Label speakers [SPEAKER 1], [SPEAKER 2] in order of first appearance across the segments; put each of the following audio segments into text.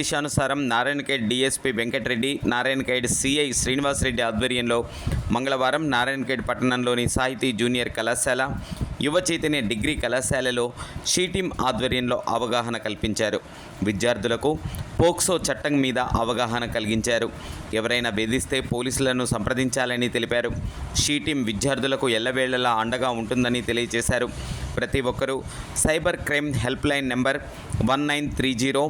[SPEAKER 1] ఆదేశానుసారం Narayankhed DSP Venkatareddy Narayankhed CI Srinivasreddy ఆధ్వర్యంలో మంగళవారం నారాయణఖేడ్ పట్టణంలోని సాహితీ జూనియర్ కళాశాల యువ చైతన్య డిగ్రీ కళాశాలలో షీటీం ఆధ్వర్యంలో అవగాహన కల్పించారు. విద్యార్థులకు పోక్సో చట్టం మీద అవగాహన కలిగించారు. ఎవరైనా వేధిస్తే పోలీసులను సంప్రదించాలని తెలిపారు. షీటీం విద్యార్థులకు ఎల్లవేళలా అండగా ఉంటుందని తెలియజేశారు. ప్రతి ఒక్కరూ cyber crime help line number one nine three zero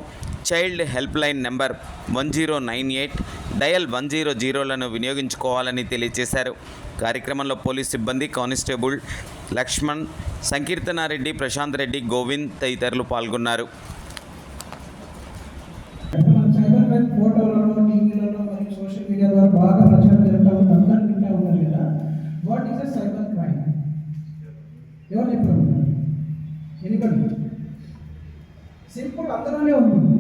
[SPEAKER 1] child help line number one zero nine eight dial one zero జీరోలను వినియోగించుకోవాలని తెలియజేశారు. కార్యక్రమంలో పోలీస్ సిబ్బంది కానిస్టేబుల్ లక్ష్మణ్ సంకీర్తనారెడ్డి ప్రశాంత్ రెడ్డి గోవింద్ తదితరులు పాల్గొన్నారు.
[SPEAKER 2] ఫోటోలలో టీవీలలో మరియు సోషల్ మీడియా ద్వారా బాగా ప్రచారం జరుగుతూ ఉంది. అందరూ వింటూ ఉన్నారు కదా? What is a cyber crime ఎవరు చెప్పారు? ఎనిబడి సింపుల్ అందులోనే ఉంటుంది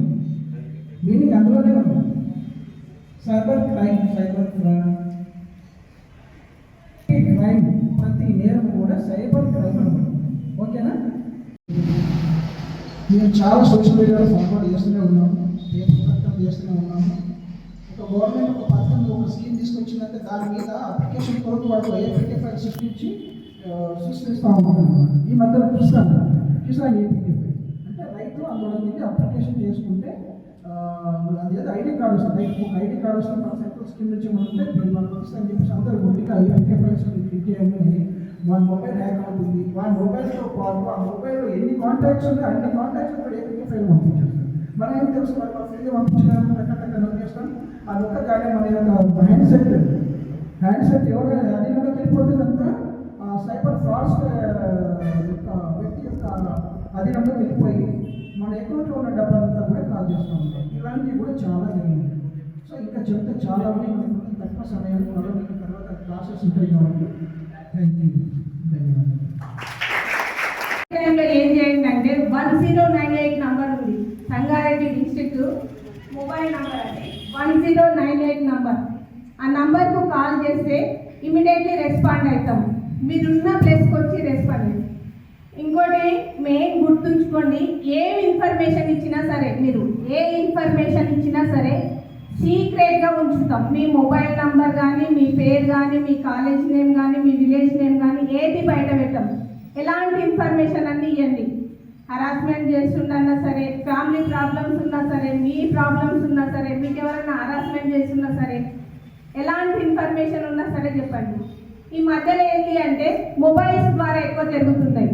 [SPEAKER 2] దీనికి అందులోనే ఉంది. Cyber crime cyber crime crime ప్రతి నేరం కూడా సైబర్ క్రైమ్ అనమాట ఓకేనా? మేము చాలా సోషల్ మీడియాలో ఫార్వర్డ్ చేస్తూనే ఉన్నాము ప్రకటన చేస్తూనే ఉన్నాము ఒక గవర్నమెంట్ ఒక పథకం ఒక స్కీమ్ తీసుకొచ్చిందంటే దాని మీద అప్లికేషన్ కొరకు వాడు ఏపీకే ఫైల్ సృష్టించి సృష్టిస్తూ ఉంటాం ఈ మధ్యలో కిసాన్ కిసాన్ ఏపీకే అంటే రైతు అందులో అప్లికేషన్ చేసుకుంటే అది ఏదో ఐడి కార్డు వస్తుంది. ఐడి కార్డు వస్తుంది మన సెంట్రల్ స్కీమ్ నుంచి మనకి మనకు వస్తుంది అని చెప్పేసి అందరూ గుడ్డిగా ఏపీకే ఫైల్స్ క్లిక్ చేయండి వన్ మొబైల్ హ్యాక్ అవుతుంది. వన్ మొబైల్తో పాటు ఆ మొబైల్లో ఎన్ని కాంటాక్ట్స్ ఉన్నాయో అన్ని కాంటాక్ట్స్ కూడా ఏపీకే ఫైల్ పంపించేస్తాం మనం ఏం తెలుసు? మనం ఫ్రీగా పంపించడం టక్క చేస్తాం నొక్కేస్తాం ఆ కానీ మన యొక్క హ్యాండ్ సెట్ హ్యాండ్ సెట్ ఎవరైనా అది కూడా వెళ్ళిపోతుందంతా సైబర్ ఫ్రాడ్స్ యొక్క వ్యక్తి యొక్క అది అధీనంలోకి వెళ్ళిపోయి మన అకౌంట్లో ఉన్న డబ్బంతా కూడా కాల్ చేస్తూ ఉంటాం ఇలాంటివి కూడా చాలా జరిగింది సో ఇంకా చెప్తే చాలా ఉన్నాయి. తక్కువ సమయం మరో మీకు తర్వాత క్లాసెస్ ఉంటాయి కాబట్టి థ్యాంక్ యూ ధన్యవాదాలు.
[SPEAKER 3] టైంలో ఏం చేయండి అంటే one zero nine eight number ఉంది. Sangareddy district mobile number one zero nine eight number. ఆ నంబర్కు కాల్ చేస్తే ఇమీడియట్లీ రెస్పాండ్ అవుతాం. మీరున్న ప్లేస్కి వచ్చి రెస్పాండ్ అవుతాం. ఇంకోటి మెయిన్ గుర్తుంచుకోండి ఏ ఇన్ఫర్మేషన్ ఇచ్చినా సరే మీరు ఏ ఇన్ఫర్మేషన్ ఇచ్చినా సరే సీక్రెట్గా ఉంచుతాం. మీ మొబైల్ నంబర్ కానీ మీ పేరు కానీ మీ కాలేజ్ నేమ్ కానీ మీ విలేజ్ నేమ్ కానీ ఏది బయట పెట్టం. ఎలాంటి ఇన్ఫర్మేషన్ అన్ని ఇవ్వండి హరాస్మెంట్ చేస్తుండన్నా సరే ఫ్యామిలీ ప్రాబ్లమ్స్ ఉన్నా సరే మీ ప్రాబ్లమ్స్ ఉన్నా సరే మీకు ఎవరైనా హరాస్మెంట్ చేస్తున్నా సరే ఎలాంటి ఇన్ఫర్మేషన్ ఉన్నా సరే చెప్పండి. ఈ మధ్యలో ఏంటి అంటే మొబైల్స్ ద్వారా ఎక్కువ జరుగుతున్నాయి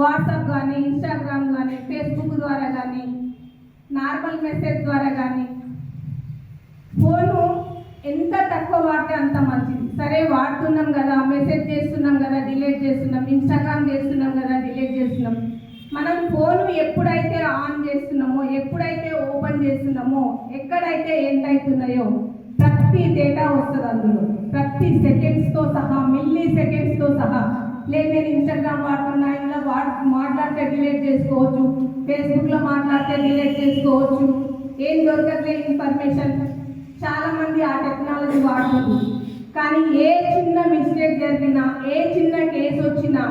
[SPEAKER 3] వాట్సాప్ కానీ ఇన్స్టాగ్రామ్ కానీ ఫేస్బుక్ ద్వారా కానీ నార్మల్ మెసేజ్ ద్వారా కానీ ఫోను ఎంత తక్కువ వాడితే అంత మంచిది. సరే వాడుతున్నాం కదా మెసేజ్ చేస్తున్నాం కదా డిలీట్ చేస్తున్నాం ఇన్స్టాగ్రామ్ చేస్తున్నాం కదా డిలీట్ చేస్తున్నాం. మనం ఫోను ఎప్పుడైతే ఆన్ చేస్తున్నామో ఎప్పుడైతే ఓపెన్ చేస్తున్నామో ఎక్కడైతే ఎండ్ అవుతున్నాయో ప్రతి డేటా వస్తుంది అందులో. ప్రతి సెకండ్స్తో సహా మిల్లీ సెకండ్స్తో సహా లేదు నేను ఇన్స్టాగ్రామ్ వాడుతున్నా ఇలా మాట్లాడితే డిలీట్ చేసుకోవచ్చు ఫేస్బుక్లో మాట్లాడితే డిలీట్ చేసుకోవచ్చు. ఏం దొరకట్లే ఇన్ఫర్మేషన్. చాలా మంది ఆ టెక్నాలజీ వాడుతుంది కానీ ఏ చిన్న మిస్టేక్ జరిగినా ఏ చిన్న కేసు వచ్చినా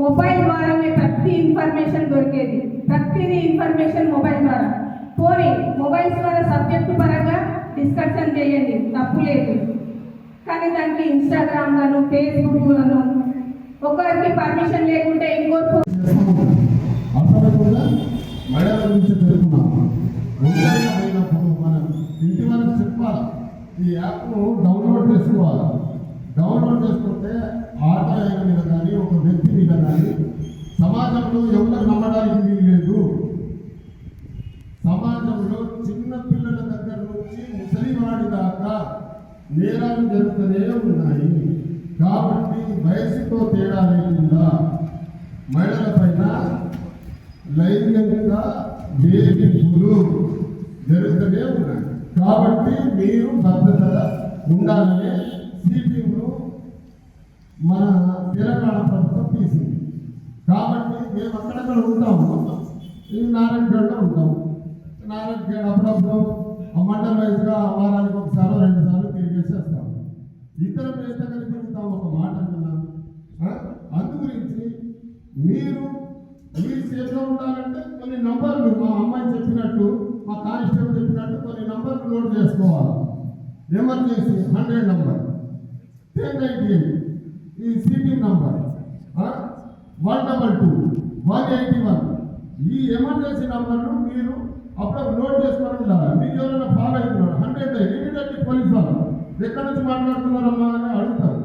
[SPEAKER 3] మొబైల్ ద్వారానే ప్రతి ఇన్ఫర్మేషన్ దొరికేది. ప్రతిదీ ఇన్ఫర్మేషన్ మొబైల్ ద్వారా. పోనీ మొబైల్స్ ద్వారా సబ్జెక్టు పరంగా డిస్కషన్ చేయండి తప్పు లేదు. కానీ దానికి ఇన్స్టాగ్రామ్లను ఫేస్బుక్లను ఒకరికి పర్మిషన్ లేకుంటే ఇంకో
[SPEAKER 4] అర్థమైందా మహిళల గురించి తెలుసుకున్నాం. అయినప్పుడు మనం ఇంటి వరకు చెప్పాలి. ఈ యాప్ను డౌన్లోడ్ చేసుకోవాలి. డౌన్లోడ్ చేసుకుంటే ఆట అయిన మీద కానీ ఒక వ్యక్తి మీద కానీ సమాజంలో ఎవరికి నమ్మడానికి వీలు లేదు. సమాజంలో చిన్న పిల్లల దగ్గర నుంచి ముసలివాడి దాకా నేరాలు జరుగుతూనే ఉన్నాయి. కాబట్టి వయసుతో తేడా లేకుండా మహిళల పైన లైంగిక వేధింపులు జరుగుతూనే ఉన్నాయి. కాబట్టి మీరు భద్రత ఉండాలని సిపిఎంను మన తెలంగాణ ప్రభుత్వం తీసింది. కాబట్టి మేము అక్కడక్కడ ఉంటాము. ఈ నారాయణగఢ్లో ఉంటాము. నారాయణగఢ్ అప్పుడప్పుడు మండల వైజ్గా వారానికి ఒకసారి రెండు సార్లు తిరిగేసి వస్తాము. ఇద్దరం కలిపి ఒక మాట. మీరు మీరు సేఫ్గా ఉండాలంటే కొన్ని నంబర్లు మా అమ్మాయి చెప్పినట్టు మా కానిస్టేబుల్ చెప్పినట్టు కొన్ని నంబర్లు నోట్ చేసుకోవాలి. Emergency hundred number. Ten ninety ఈ city number. One double two. One eighty one. ఈ ఎమర్జెన్సీ నంబర్ను మీరు అప్పుడు నోట్ చేసుకొని ఉండాలి మీకు ఎవరైనా ఫాలో అవుతున్నారు? హండ్రెడ్ ఇమీడియట్లీ పోలీస్ వాళ్ళు. ఎక్కడి నుంచి మాట్లాడుతున్నారమ్మా అని అడుగుతారు.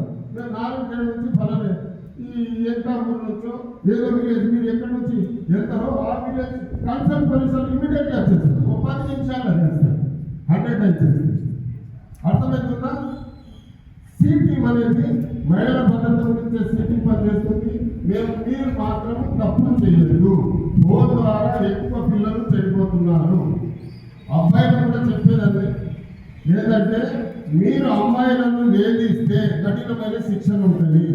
[SPEAKER 4] నాలుగు నారాయణ నుంచి ఫలానే ఈ ఎగ్జాంపుల్ నుంచో ఏదో విలేజ్ మీరు ఎక్కడి నుంచి వెళ్తారో ఆ విలేజ్ కన్సల్ట్ పరిసర్ వాళ్ళు ఇమీడియట్లీ వచ్చేస్తారు ఒక పది నిమిషాలు చేస్తారు. హండ్రెడ్ వచ్చేస్తారు అర్థమవుతుందా సీటింగ్ అనేది మహిళల భద్రత గురించి సీటింగ్ పని చేస్తుంది మేము మీరు మాత్రం తప్పు చేయలేదు. ఫోన్ ద్వారా ఎక్కువ పిల్లలు చెడిపోతున్నారు. అబ్బాయిలు కూడా చెప్పేదండి. ఏంటంటే మీరు అమ్మాయిలను వేధిస్తే కఠినమైన శిక్షణ ఉంటుంది.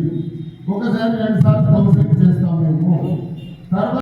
[SPEAKER 4] ఒకసారి రెండు సార్లు కౌన్సిలింగ్ చేస్తాం మేము. తర్వాత